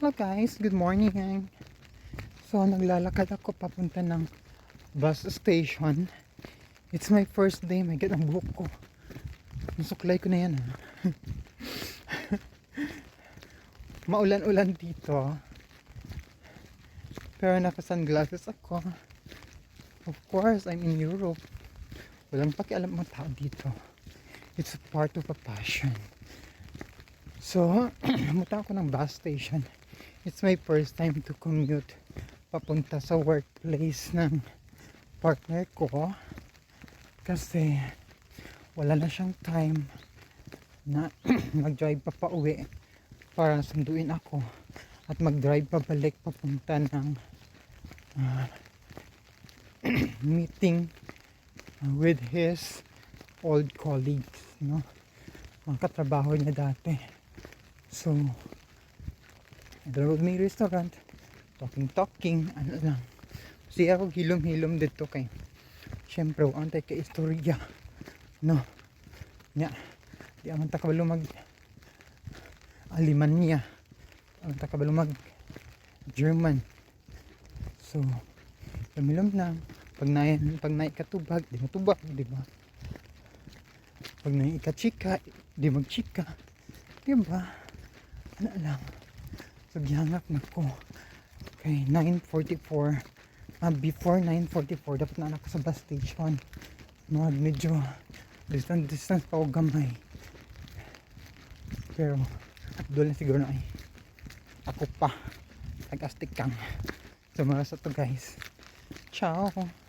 Hello guys, good morning. So naglalakad ako papunta ng bus station. It's my first day, may ganang buhok ko. Nasuklay ko na yan ha. Maulan-ulan dito. Pero naka-sunglasses ako. Of course, I'm in Europe. Walang pakialam mga tao dito. It's a part of a passion. So, pumunta ako ng bus station. It's my first time to commute papunta sa workplace ng partner ko. Kasi wala na siyang time na mag-drive pa pauwi para sunduin ako at mag-drive pabalik papunta ng ah, meeting with his old colleagues, no? Mga katrabaho niya dati. So, doon may restaurant, talking talking, ano lang. Kasi ako hilom-hilom dito kay Siyempre, ang tayo kay istorya. No? Nya, di ang takabalo mag Alemania. Ang takabalo mag German. So, pamilom lang. Pag na pag na ikatubag, di matubag, di ba? Pag na ikachika, di magchika. Di ba? Ano lang. So, gihangap na ko. Okay, 9.44. Ah, before 9.44, dapat na anak ko sa bus station. Mga medyo distance, distance pa ako gamay. Pero, doon na siguro na ay ako pa. Nag-astik kang. So, mga sa to guys. Ciao!